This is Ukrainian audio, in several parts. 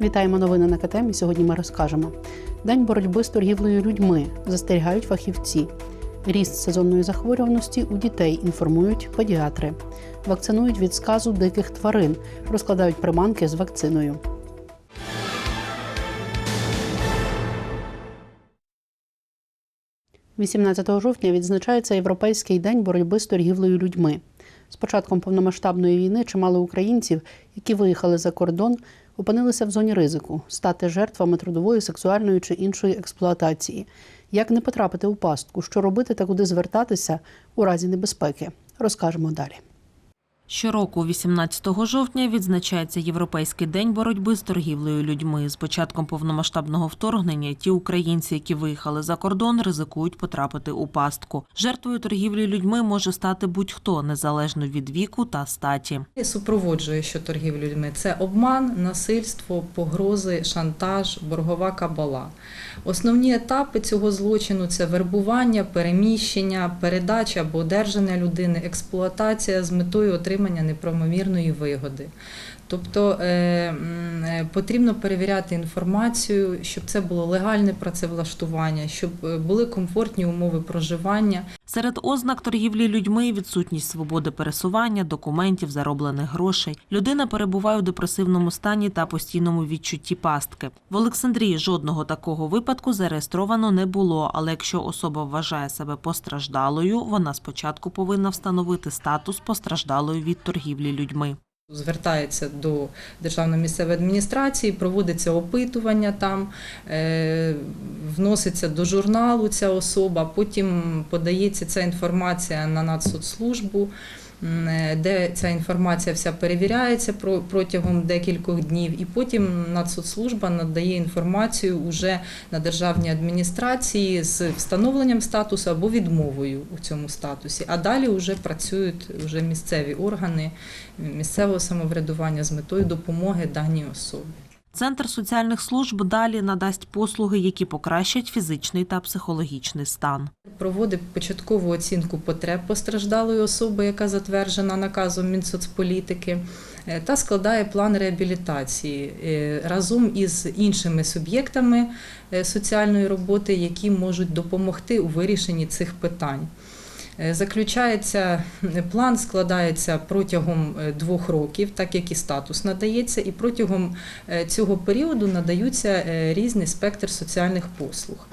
Вітаємо новини на КТМ. і Сьогодні ми розкажемо. День боротьби з торгівлею людьми застерігають фахівці. Ріст сезонної захворюваності у дітей інформують педіатри. Вакцинують від сказу диких тварин, розкладають приманки з вакциною. – 18 жовтня відзначається Європейський день боротьби з торгівлею людьми. З початком повномасштабної війни чимало українців, які виїхали за кордон, опинилися в зоні ризику стати жертвами трудової, сексуальної чи іншої експлуатації. Як не потрапити у пастку, що робити та куди звертатися у разі небезпеки, розкажемо далі. Щороку, 18 жовтня, відзначається Європейський день боротьби з торгівлею людьми. З початком повномасштабного вторгнення ті українці, які виїхали за кордон, ризикують потрапити у пастку. Жертвою торгівлі людьми може стати будь-хто, незалежно від віку та статі. Супроводжує, що торгівлю людьми це обман, насильство, погрози, шантаж, боргова кабала. Основні етапи цього злочину це вербування, переміщення, передача або одержання людини, експлуатація з метою отримання неправомірної вигоди. Тобто е, е, потрібно перевіряти інформацію, щоб це було легальне працевлаштування, щоб е, були комфортні умови проживання. Серед ознак торгівлі людьми відсутність свободи пересування, документів, зароблених грошей. Людина перебуває у депресивному стані та постійному відчутті пастки. В Олександрії жодного такого випадку зареєстровано не було. Але якщо особа вважає себе постраждалою, вона спочатку повинна встановити статус постраждалої від торгівлі людьми. Звертається до державної місцевої адміністрації, проводиться опитування там, е, вноситься до журналу ця особа, потім подається ця інформація на Нацсоцслужбу, де ця інформація вся перевіряється про- протягом декількох днів, і потім Нацсоцслужба надає інформацію уже на державній адміністрації з встановленням статусу або відмовою у цьому статусі. А далі вже працюють вже місцеві органи місцевого самоврядування з метою допомоги даній особі. Центр соціальних служб далі надасть послуги, які покращать фізичний та психологічний стан. Проводить початкову оцінку потреб постраждалої особи, яка затверджена наказом Мінсоцполітики, е, та складає план реабілітації е, разом із іншими суб'єктами е, соціальної роботи, які можуть допомогти у вирішенні цих питань. Е, Заключається план, складається протягом е, двох років, так як і статус надається, і протягом е, цього періоду надаються е, різний спектр соціальних послуг.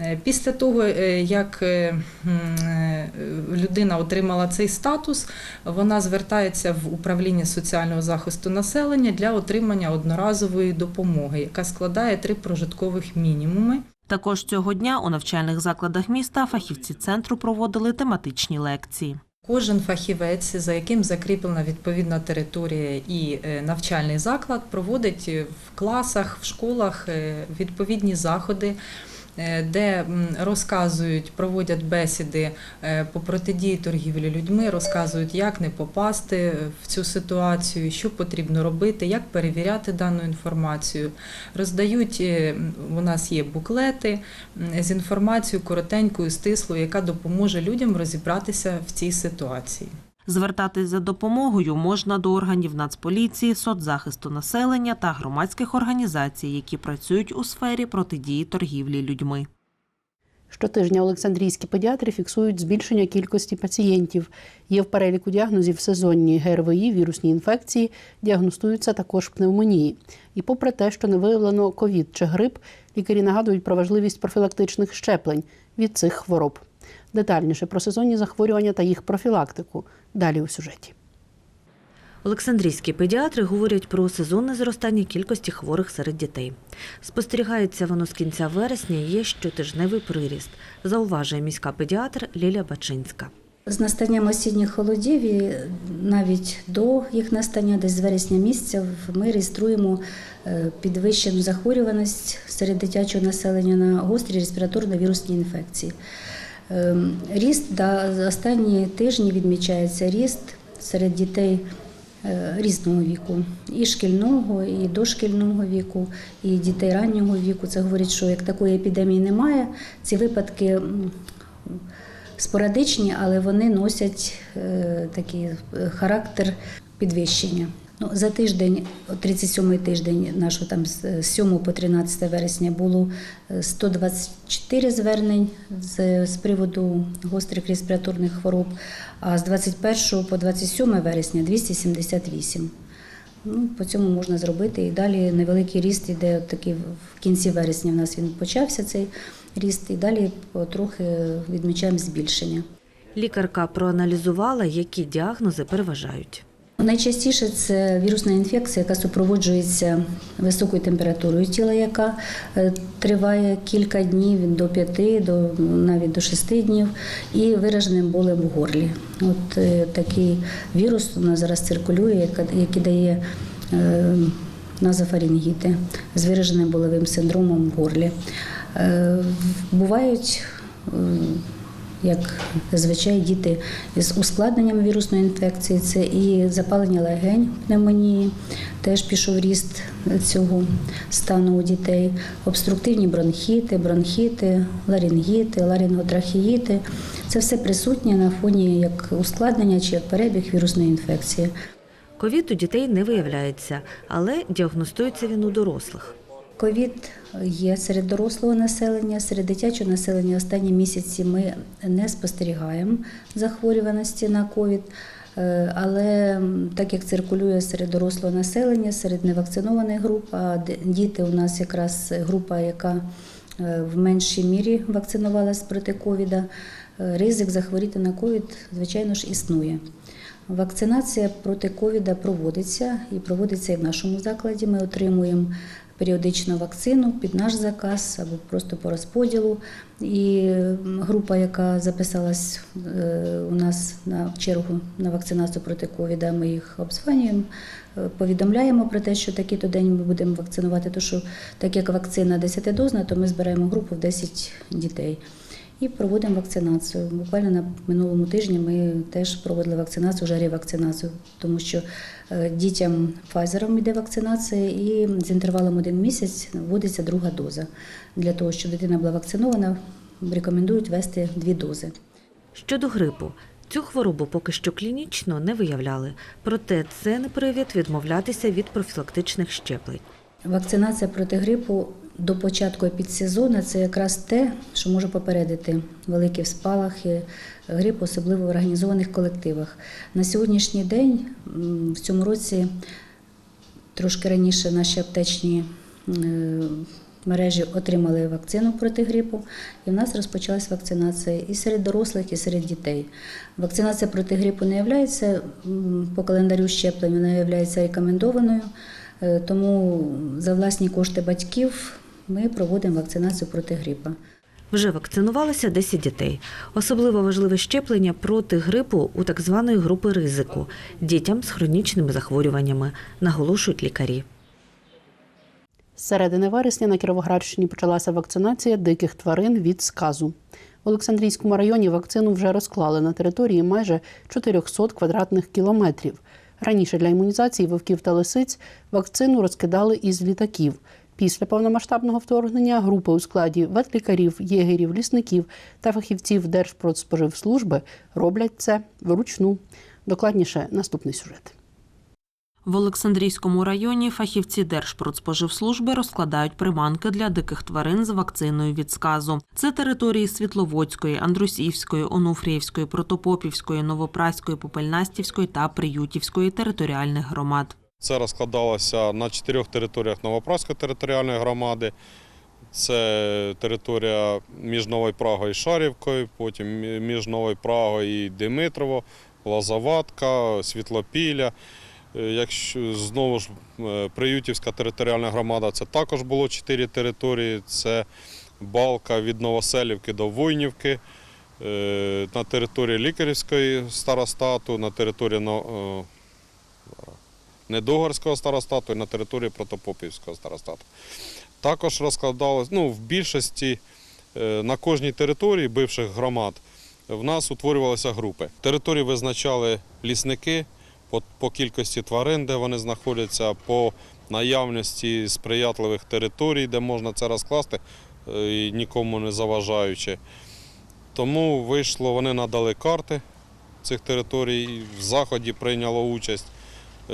Е, Після того, е, як е, е, людина отримала цей статус, вона звертається в управління соціального захисту населення для отримання одноразової допомоги, яка складає три прожиткових мінімуми. Також цього дня у навчальних закладах міста фахівці центру проводили тематичні лекції. Кожен фахівець, за яким закріплена відповідна територія і е, навчальний заклад, проводить е, в класах, в школах е, відповідні заходи. Е, Де розказують, проводять бесіди е, по протидії торгівлі людьми, розказують, як не попасти е, в цю ситуацію, що потрібно робити, як перевіряти дану інформацію. Роздають у нас є буклети з інформацією коротенькою, стислою, яка допоможе людям розібратися в цій ситуації. Звертатись за допомогою можна до органів Нацполіції, соцзахисту населення та громадських організацій, які працюють у сфері протидії торгівлі людьми. Щотижня Олександрійські педіатри фіксують збільшення кількості пацієнтів. Є в переліку діагнозів сезонні ГРВІ, вірусні інфекції, діагностуються також пневмонії. І попри те, що не виявлено ковід чи грип, лікарі нагадують про важливість профілактичних щеплень від цих хвороб. Детальніше про сезонні захворювання та їх профілактику далі у сюжеті. Олександрійські педіатри говорять про сезонне зростання кількості хворих серед дітей. Спостерігається воно з кінця вересня, є щотижневий приріст, зауважує міська педіатр Ліля Бачинська. З настанням осінніх холодів і навіть до їх настання, десь з вересня місяця, ми реєструємо е, підвищену захворюваність серед дитячого населення на гострі респіраторно-вірусні інфекції. Ем, Ріст да, за останні тижні відмічається ріст серед дітей е, різного віку, і шкільного, і дошкільного віку, і дітей раннього віку. Це говорить, що як такої епідемії немає, ці випадки спорадичні, але вони носять е, такий е, характер підвищення. Ну, за тиждень, 37-й тиждень нашого там з 7 по 13 вересня було е, 124 звернень з, з приводу гострих респіраторних хвороб, а з 21 по 27 вересня 278. Ну, по цьому можна зробити. І далі невеликий ріст іде такий в кінці вересня. У нас він почався цей ріст, і далі потрохи відмічаємо збільшення. Лікарка проаналізувала, які діагнози переважають. Найчастіше це вірусна інфекція, яка супроводжується високою температурою тіла, яка е, триває кілька днів до п'яти, до навіть до шести днів, і вираженим болем в горлі. От е, такий вірус у нас зараз циркулює, який дає е, назофарингіти з вираженим болевим синдромом в горлі. Бувають як зазвичай діти з ускладненням вірусної інфекції, це і запалення легень, пневмонії, теж пішов ріст цього стану у дітей, обструктивні бронхіти, бронхіти, ларингіти, ларинготрахеїти. Це все присутнє на фоні як ускладнення чи як перебіг вірусної інфекції. Ковід у дітей не виявляється, але діагностується він у дорослих. Ковід є серед дорослого населення, серед дитячого населення останні місяці ми не спостерігаємо захворюваності на ковід. Е, Але так як циркулює серед дорослого населення, серед невакцинованих груп, а діти у нас якраз група, яка е, в меншій мірі вакцинувалась проти ковіда, е, ризик захворіти на ковід, звичайно ж, існує. Вакцинація проти ковіда проводиться і проводиться і в нашому закладі. Ми отримуємо періодично вакцину під наш заказ або просто по розподілу. І група, яка записалась е, у нас на чергу на вакцинацію проти ковіда, ми їх обзванюємо, е, повідомляємо про те, що такий-то день ми будемо вакцинувати. Тому що так як вакцина 10-дозна, то ми збираємо групу в 10 дітей. І проводимо вакцинацію. Буквально на минулому тижні ми теж проводили вакцинацію, вже ревакцинацію, тому що е, дітям Pfizer йде вакцинація, і з інтервалом один місяць вводиться друга доза. Для того, щоб дитина була вакцинована, рекомендують ввести дві дози. Щодо грипу, цю хворобу поки що клінічно не виявляли, проте це не привід відмовлятися від профілактичних щеплень. Вакцинація проти грипу до початку епідсезону – це якраз те, що може попередити великі спалахи грипу, особливо в організованих колективах. На сьогоднішній день в цьому році трошки раніше наші аптечні е, мережі отримали вакцину проти грипу, і в нас розпочалась вакцинація і серед дорослих, і серед дітей. Вакцинація проти грипу не є по календарю щеплень, вона є рекомендованою. Е, Тому за власні кошти батьків ми проводимо вакцинацію проти грипа. Вже вакцинувалося 10 дітей. Особливо важливе щеплення проти грипу у так званої групи ризику дітям з хронічними захворюваннями, наголошують лікарі. З середини вересня на Кіровоградщині почалася вакцинація диких тварин від сказу. В Олександрійському районі вакцину вже розклали на території майже 400 квадратних кілометрів. Раніше для імунізації вовків та лисиць вакцину розкидали із літаків. Після повномасштабного вторгнення групи у складі ветлікарів, єгерів, лісників та фахівців Держпродспоживслужби роблять це вручну. Докладніше наступний сюжет. В Олександрійському районі фахівці Держпродспоживслужби розкладають приманки для диких тварин з вакциною від сказу. Це території Світловодської, Андрусівської, Онуфріївської, Протопопівської, Новопраської, Попельнастівської та Приютівської територіальних громад. Це розкладалося на чотирьох територіях Новопраської територіальної громади. Це територія між Новою Прагою і Шарівкою, потім між Новою Прагою і Димитрово, Лозаватка, Світлопілля. Е, Якщо знову ж е, Приютівська територіальна громада, це також було чотири території. Це Балка від Новоселівки до Войнівки, е, на території Лікарівської старостату, на території Недогарського старостату і на території Протопопівського старостату. Також розкладалось, ну, в більшості е, на кожній території бивших громад в нас утворювалися групи. Території визначали лісники по, по кількості тварин, де вони знаходяться, по наявності сприятливих територій, де можна це розкласти, е, і нікому не заважаючи. Тому вийшло, вони надали карти цих територій, в заході прийняло участь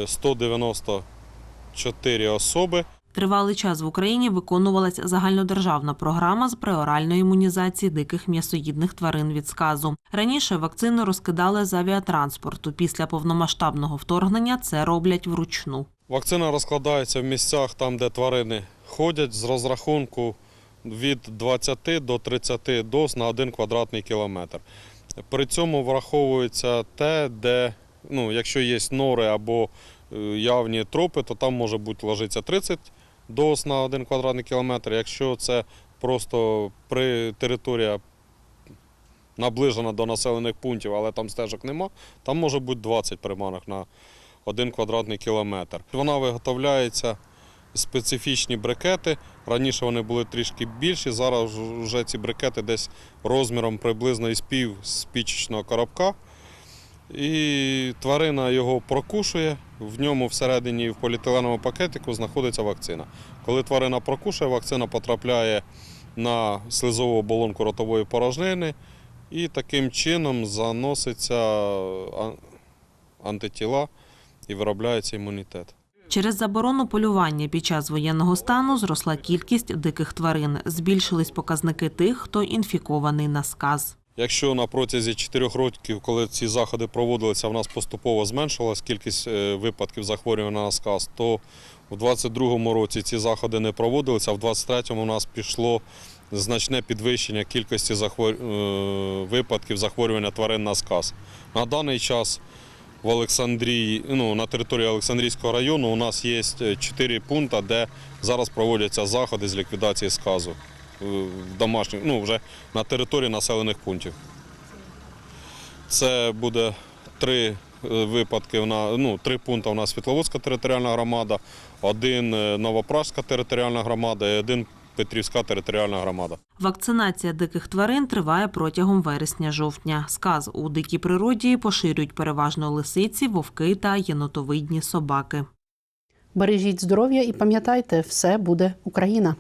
194 особи. Тривалий час в Україні виконувалася загальнодержавна програма з преоральної імунізації диких м'ясоїдних тварин від сказу. Раніше вакцину розкидали з авіатранспорту. Після повномасштабного вторгнення це роблять вручну. Вакцина розкладається в місцях, там, де тварини ходять, з розрахунку від 20 до 30 доз на 1 квадратний кілометр. При цьому враховується те, де, ну, якщо є нори або е, явні тропи, то там може бути ложиться 30 доз на 1 квадратний кілометр. Якщо це просто при територія наближена до населених пунктів, але там стежок нема, там може бути 20 приманок на 1 квадратний кілометр. Вона виготовляється специфічні брикети. Раніше вони були трішки більші, зараз вже ці брикети десь розміром приблизно із пів спічечного коробка. І тварина його прокушує, в ньому всередині в поліетиленовому пакетику знаходиться вакцина. Коли тварина прокушує, вакцина потрапляє на слизову оболонку ротової порожнини і таким чином заноситься антитіла і виробляється імунітет. Через заборону полювання під час воєнного стану зросла кількість диких тварин. Збільшились показники тих, хто інфікований на сказ. Якщо на протязі 4 років, коли ці заходи проводилися, в нас поступово зменшилась кількість е, випадків захворювання на сказ, то в 2022 році ці заходи не проводилися, а в 2023 у нас пішло значне підвищення кількості захвор... е, випадків захворювання тварин на сказ. На даний час в Олександрії, ну, на території Олександрійського району у нас є 4 пункти, де зараз проводяться заходи з ліквідації сказу е, в домашніх, ну, вже на території населених пунктів. Це буде три е, випадки, на, ну, три пункти у нас Світловодська територіальна громада, один е, Новопражська територіальна громада і один Петрівська територіальна громада. Вакцинація диких тварин триває протягом вересня-жовтня. Сказ у дикій природі поширюють переважно лисиці, вовки та єнотовидні собаки. Бережіть здоров'я і пам'ятайте, все буде Україна.